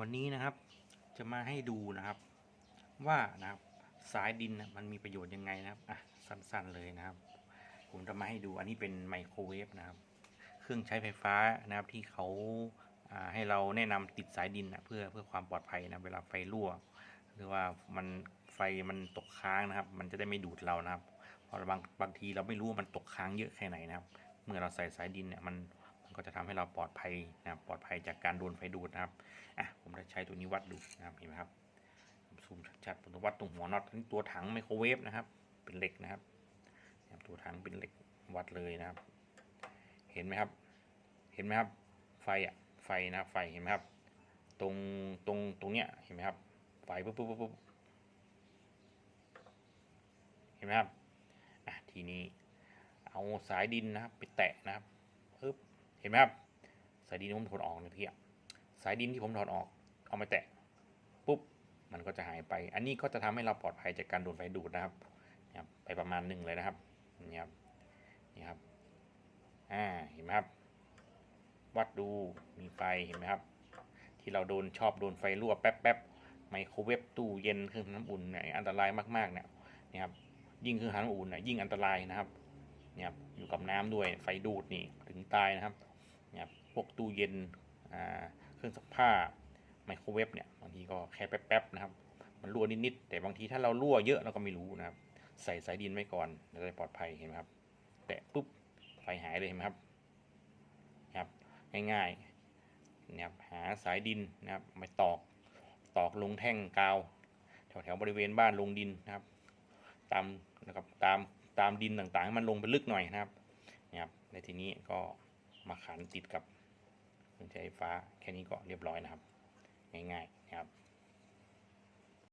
วันนี้นะครับจะมาให้ดูนะครับ ว่านะครับสายดินนะมันมีประโยชน์ยังไงนะครับอะสั้นๆเลยนะครับ ผมจะมาให้ดูอันนี้เป็นไมโครเวฟนะครับ เครื่องใช้ไฟฟ้านะครับที่เขาให้เราแนะนำติดสายดินนะเพื่อเพื่อความปลอดภัยนะเวลาไฟรั่ว หรือว่ามันไฟมันตกค้างนะครับ มันจะได้ไม่ดูดเรานะครับเพราะบางบางทีเราไม่รู้ว่ามันตกค้างเยอะแค่ไหนนะครับ เมื่อเราใส่สายดินเนี่ยมัน ก็จะทำให้เราปลอดภัยนะครับปลอดภัยจากการโดนไฟดูดนะครับอะผมจะใช้ตัวนี้วัดดูนะครับเห็นไหมครับซูมชัดๆผมจะวัดตรงหัวน็อตนี่ตัวถังไมโครเวฟนะครับ เป็นเหล็กนะครับตัวถังเป็นเหล็กวัดเลยนะครับ เห็นไหมครับ เห็นไหมครับ ไฟอะไฟนะครับไฟเห็นไหมครับ ตรงตรงตรงเนี้ยเห็นไหมครับ ไฟปุ๊บปุ๊บปุ๊บเห็นไหมครับอะทีนี้เอาสายดินนะครับ ไปแตะนะครับปึ๊บ ห็นไหมครับสายดินที่ผมถอดออกเมื่อกี้อะสายดินที่ผมถอดออกเอามาแตะปุ๊บมันก็จะหายไป อันนี้ก็จะทำให้เราปลอดภัยจากการโดนไฟดูดนะครับนะครับ ไปประมาณหนึ่งเลยนะครับนี่ครับนี่ครับอ่าเห็นไหมครับ วัดดูมีไฟเห็นไหมครับ ที่เราโดนชอบโดนไฟรั่วแป๊บแป๊บๆไมโครเวฟตู้เย็นเครื่องน้ำอุ่นเนี่ยอันตรายมากๆเนี่ยนี่ครับยิ่งเครื่องน้ำอุ่นเนี่ยยิ่งอันตรายนะครับเนี่ยครับอยู่กับน้ำด้วยไฟดูดนี่ถึงตายนะครับ นี่ยครับพวกตู้เย็นเครื่องซักผ้าไมโครเวฟเนี่ยบางทีก็แค่แป๊บๆนะครับ มันรั่วนิดๆแต่บางทีถ้าเรารั่วเยอะเราก็ไม่รู้นะครับ ใส่สายดินไว้ก่อนจะได้ปลอดภัยเห็นไหมครับ แตะปุ๊บไฟหายเลยเห็นไหมครับนะครับง่ายๆนะครับหาสายดินนะครับมาตอกตอกลงแท่งกาว แถวๆบริเวณบ้านลงดินนะครับ ตามนะครับตามตามดินต่างๆให้มันลงไปลึกหน่อยนะครับนะครับในทีนี้ก็ มาขันติดกับเครื่องใช้ไฟฟ้าแค่นี้ก็เรียบร้อยนะครับ ง่ายๆนะครับ